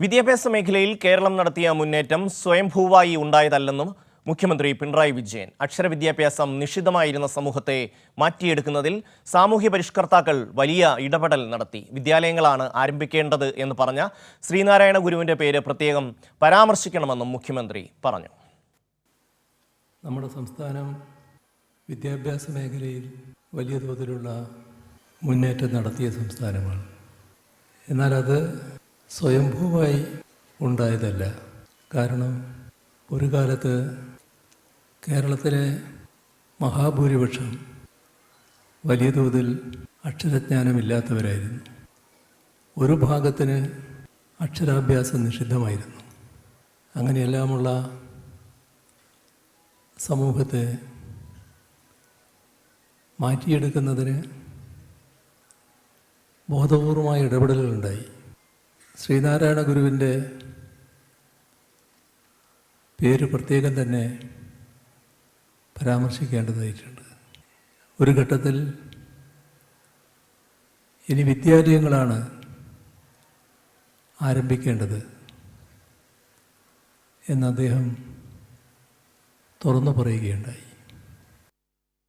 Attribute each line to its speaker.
Speaker 1: വിദ്യാഭ്യാസ മേഖലയിൽ കേരളം നടത്തിയ മുന്നേറ്റം സ്വയംഭൂവായി ഉണ്ടായതല്ലെന്നും മുഖ്യമന്ത്രി പിണറായി വിജയൻ അക്ഷര വിദ്യാഭ്യാസം നിഷിദ്ധമായിരുന്ന സമൂഹത്തെ മാറ്റിയെടുക്കുന്നതിൽ സാമൂഹ്യ പരിഷ്കർത്താക്കൾ വലിയ ഇടപെടൽ നടത്തി. വിദ്യാലയങ്ങളാണ് ആരംഭിക്കേണ്ടത് എന്ന് പറഞ്ഞ ശ്രീനാരായണ ഗുരുവിന്റെ പേര് പ്രത്യേകം പരാമർശിക്കണമെന്നും മുഖ്യമന്ത്രി പറഞ്ഞു.
Speaker 2: നമ്മുടെ സംസ്ഥാനം വിദ്യാഭ്യാസ മേഖലയിൽ വലിയ തോതിലുള്ള മുന്നേറ്റം നടത്തിയ സംസ്ഥാനമാണ്. എന്നാൽ അത് സ്വയംഭൂവായി ഉണ്ടായതല്ല. കാരണം ഒരു കാലത്ത് കേരളത്തിലെ മഹാഭൂരിപക്ഷം വലിയ തോതിൽ അക്ഷരജ്ഞാനമില്ലാത്തവരായിരുന്നു. ഒരു ഭാഗത്തിന് അക്ഷരാഭ്യാസം നിഷിദ്ധമായിരുന്നു. അങ്ങനെയെല്ലാമുള്ള സമൂഹത്തെ മാറ്റിയെടുക്കുന്നതിന് ബോധപൂർവമായ ഇടപെടലുകളുണ്ടായി. ശ്രീനാരായണ ഗുരുവിന്റെ പേര് പ്രത്യേകം തന്നെ പരാമർശിക്കേണ്ടതായിട്ടുണ്ട്. ഒരു ഘട്ടത്തിൽ ഇനി വിദ്യാലയങ്ങളാണ് ആരംഭിക്കേണ്ടത് എന്ന് അദ്ദേഹം തുറന്നു പറയുകയുണ്ടായി.